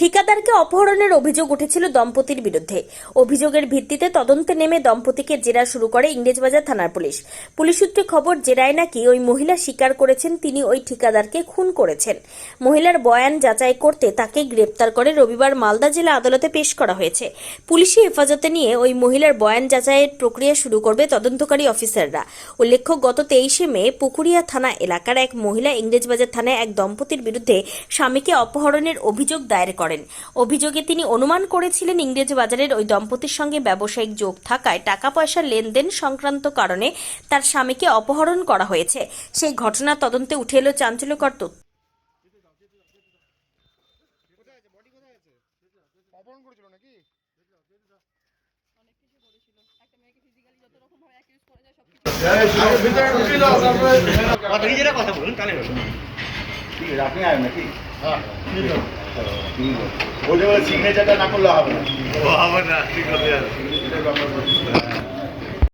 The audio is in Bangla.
ঠিকাদারকে অপহরণের অভিযোগ উঠেছিল দম্পতির বিরুদ্ধে। অভিযোগের ভিত্তিতে তদন্তে নেমে দম্পতিকে জেরা শুরু করে ইংরেজবাজার থানার পুলিশ। পুলিশ সূত্রে খবর, জেরায় নাকি ওই মহিলা স্বীকার করেছেন, তিনি ওই ঠিকাদারকে খুন করেছেন। মহিলার বয়ান যাচাই করতে তাকে গ্রেপ্তার করে রবিবার মালদা জেলা আদালতে পেশ করা হয়েছে। পুলিশি হেফাজতে নিয়ে ওই মহিলার বয়ান যাচাইয়ের প্রক্রিয়া শুরু করবে তদন্তকারী অফিসাররা। উল্লেখ্য, গত তেইশে মে পুকুরিয়া থানা এলাকার এক মহিলা ইংরেজবাজার থানায় এক দম্পতির বিরুদ্ধে স্বামীকে অপহরণের অভিযোগ দায়ের করেন। অভিযোগে তিনি অনুমান করেছিলেন ইংরেজ বাজারের ওই দম্পতির সঙ্গে ব্যবসায়িক যোগ থাকায় টাকা পয়সার লেনদেন সংক্রান্ত কারণে তার স্বামীকে অপহরণ করা হয়েছে। সেই ঘটনা তদন্তে উঠে এলো চাঞ্চল্যকর তথ্য। অপহরণ করেছিল নাকি? কথা বলুন কানে ঠিক আছে আপনি আয় নাকি? হ্যাঁ বলতে সিগনেচারটা না করলে হবে না হবে না ঠিক আছে